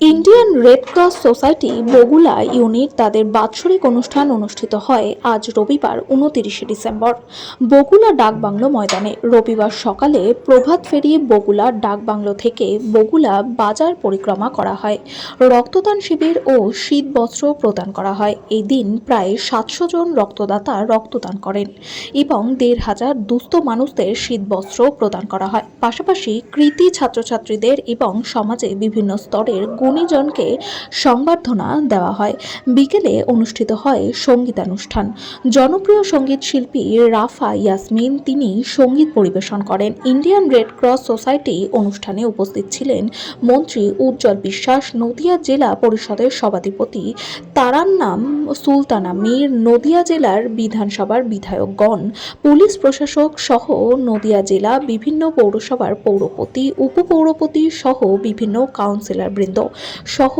Indian Red Cross Society Bagula unit তাদের বাৎসরিক অনুষ্ঠান অনুষ্ঠিত হয় আজ রবিবার, উনতিরিশে ডিসেম্বর। বগুলা ডাকবাংলো ময়দানে রবিবার সকালে প্রভাত ফেরিয়ে বগুলা ডাকবাংলো থেকে বগুলা বাজার পরিক্রমা করা হয়। রক্তদান শিবির ও শীত বস্ত্র প্রদান করা হয়। এই দিন প্রায় সাতশো জন রক্তদাতা রক্তদান করেন এবং দেড় হাজার দুস্থ মানুষদের শীত বস্ত্র প্রদান করা হয়। পাশাপাশি কৃতি ছাত্রছাত্রীদের এবং সমাজে বিভিন্ন স্তরের গুণীজনকে সংবর্ধনা দেওয়া হয়। বিকেলে অনুষ্ঠিত হয় সঙ্গীতানুষ্ঠান। জনপ্রিয় সংগীত শিল্পী রাফা ইয়াসমিন তিনি সংগীত পরিবেশন করেন। ইন্ডিয়ান রেড ক্রস সোসাইটি অনুষ্ঠানে উপস্থিত ছিলেন মন্ত্রী উজ্জ্বল বিশ্বাস, নদিয়া জেলা পরিষদের সভাধিপতি তারান্নাম, সুলতানা মীর, নদিয়া জেলার বিধানসভার বিধায়কগণ, পুলিশ প্রশাসক সহ নদিয়া জেলা বিভিন্ন পৌরসভার পৌরপতি, উপপৌরপতি সহ বিভিন্ন কাউন্সিলর বৃন্দ সহ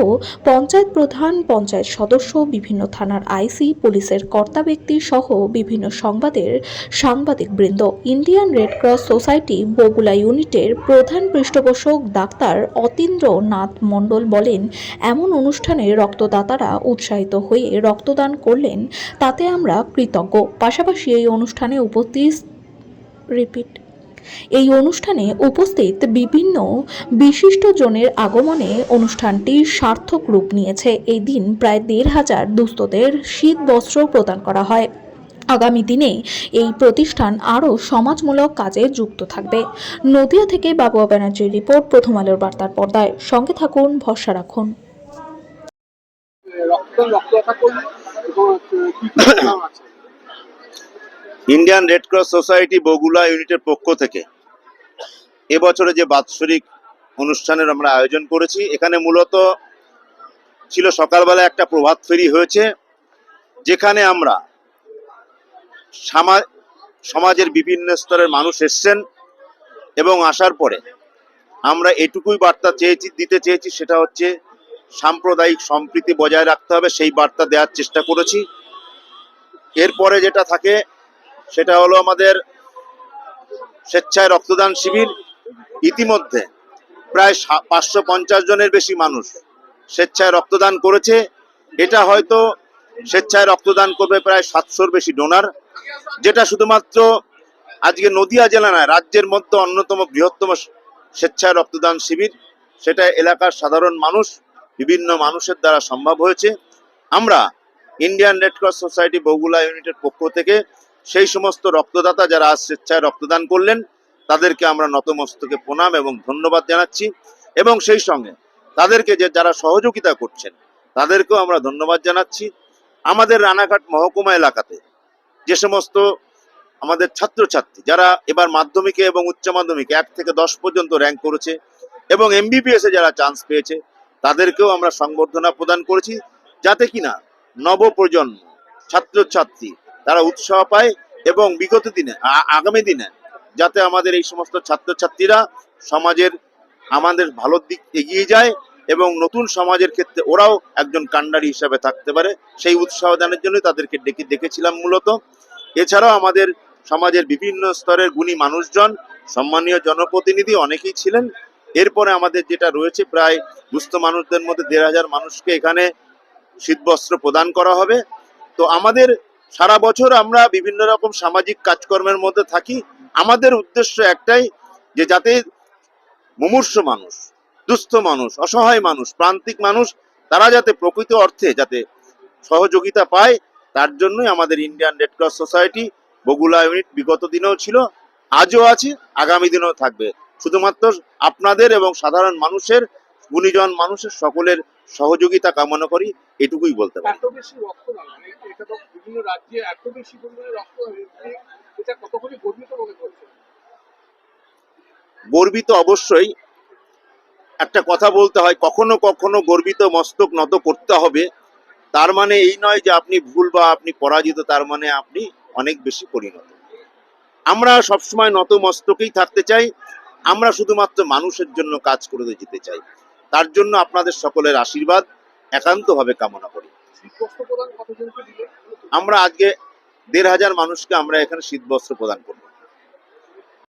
পঞ্চায়েত প্রধান, পঞ্চায়েত সদস্য, বিভিন্ন থানার আইসি, পুলিশের কর্তা ব্যক্তি সহ বিভিন্ন সংবাদের সাংবাদিক বৃন্দ Indian Red Cross Society Bagula ইউনিটের প্রধান পৃষ্ঠপোষক ডাক্তার অতীন্দ্র নাথ মণ্ডল বলেন, এমন অনুষ্ঠানে রক্তদাতারা উৎসাহিত হয়ে রক্তদান করলেন, তাতে আমরা কৃতজ্ঞ। পাশাপাশি এই অনুষ্ঠানে উপস্থিত রিপিট এই অনুষ্ঠানে উপস্থিত বিভিন্ন বিশিষ্টজনের আগমনে অনুষ্ঠানটি সার্থক রূপ নিয়েছে। এই দিন প্রায় দেড় হাজার দুস্থদের শীত বস্ত্র প্রদান করা হয়। আগামী দিনে এই প্রতিষ্ঠান আরও সমাজমূলক কাজে যুক্ত থাকবে। নদিয়া থেকে বাবুয়া ব্যানার্জির রিপোর্ট, প্রথম আলোর বার্তার পর্দায়। সঙ্গে থাকুন, ভরসা রাখুন। রক্তদান রক্তদাতা করুন এবং কি কি প্রোগ্রাম আছে Indian Red Cross Society Bagula ইউনিটের পক্ষ থেকে এবছরে যে বাৎসরিক অনুষ্ঠানের আমরা আয়োজন করেছি, এখানে মূলত ছিল সকালবেলা একটা প্রভাত ফেরি হয়েছে, যেখানে আমরা সামা- সমাজের বিভিন্ন স্তরের মানুষ এসছেন এবং আসার পরে আমরা এটুকুই বার্তা চেয়েছি, দিতে চেয়েছি, সেটা হচ্ছে সাম্প্রদায়িক সম্প্রীতি বজায় রাখতে হবে, সেই বার্তা দেওয়ার চেষ্টা করেছি। এরপরে যেটা থাকে সেটা হলো আমাদের স্বেচ্ছায় রক্তদান শিবির। ইতিমধ্যে প্রায় পাঁচশো পঞ্চাশ জনের বেশি মানুষ স্বেচ্ছায় রক্তদান করেছে। এটা হয়তো স্বেচ্ছায় রক্তদান করবে প্রায় সাতশোর বেশি ডোনার। যেটা শুধুমাত্র আজকে নদিয়া জেলা নয়, রাজ্যের মধ্যে অন্যতম বৃহত্তম স্বেচ্ছায় রক্তদান শিবির। সেটা এলাকার সাধারণ মানুষ, বিভিন্ন মানুষের দ্বারা সম্ভব হয়েছে। আমরা Indian Red Cross Society Bagula ইউনিটের পক্ষ থেকে সেই সমস্ত রক্তদাতা যারা আজ স্বেচ্ছায় রক্তদান করলেন, তাদেরকে আমরা নতমস্তকে প্রণাম এবং ধন্যবাদ জানাচ্ছি। এবং সেই সঙ্গে তাদেরকে যে যারা সহযোগিতা করছেন, তাদেরকেও আমরা ধন্যবাদ জানাচ্ছি। আমাদের রানাঘাট মহকুমা এলাকাতে যে সমস্ত আমাদের ছাত্রছাত্রী, যারা এবার মাধ্যমিকে এবং উচ্চ মাধ্যমিকে এক থেকে দশ পর্যন্ত র্যাঙ্ক করেছে এবং এমবিবিএস যারা চান্স পেয়েছে, তাদেরকেও আমরা সংবর্ধনা প্রদান করেছি। যাতে কিনা নবপ্রজন্ম, ছাত্রছাত্রী তারা উৎসাহ পায় এবং বিগত দিনে আগামী দিনে যাতে আমাদের এই সমস্ত ছাত্রছাত্রীরা সমাজের আমাদের ভালোর দিক এগিয়ে যায় এবং নতুন সমাজের ক্ষেত্রে ওরাও একজন কাণ্ডারি হিসাবে থাকতে পারে, সেই উৎসাহ দানের জন্য তাদেরকে ডেকে ডেকেছিলাম মূলত। এছাড়াও আমাদের সমাজের বিভিন্ন স্তরের গুণী মানুষজন, সম্মানীয় জনপ্রতিনিধি অনেকেই ছিলেন। এরপরে আমাদের যেটা রয়েছে প্রায় দুস্থ মানুষদের মধ্যে দেড় হাজার মানুষকে এখানে শীতবস্ত্র প্রদান করা হবে। তো আমাদের সারা বছর আমরা বিভিন্ন রকম সামাজিক কাজকর্মের মধ্যে থাকি। আমাদের উদ্দেশ্য একটাই যে যাতে মুমূর্ষ মানুষ, দুস্থ মানুষ, অসহায় মানুষ, প্রান্তিক মানুষ, তারা যাতে প্রকৃত অর্থে যাতে সহযোগিতা পায়, তার জন্যই আমাদের Indian Red Cross Society Bagula unit বিগত দিনেও ছিল, আজও আছে, আগামী দিনেও থাকবে। শুধুমাত্র আপনাদের এবং সাধারণ মানুষের, গুণীজন মানুষের, সকলের সহযোগিতা কামনা করি এটুকুই বলতে পারি। মানে গর্বিত অবশ্যই। একটা কথা বলতে হয় কখনো কখনো গর্বিত মস্তক নত করতে হবে। তার মানে এই নয় যে আপনি ভুল বা আপনি পরাজিত তার মানে আপনি অনেক বেশি পরিণত। আমরা সবসময় নত মস্তকেই থাকতে চাই আমরা শুধুমাত্র মানুষের জন্য কাজ করে যেতে চাই। তার জন্য আপনাদের সকলের আশীর্বাদ একান্তভাবে কামনা করি। আমরা আজকে দেড় হাজার মানুষকে আমরা এখানে শীতবস্ত্র প্রদান করব।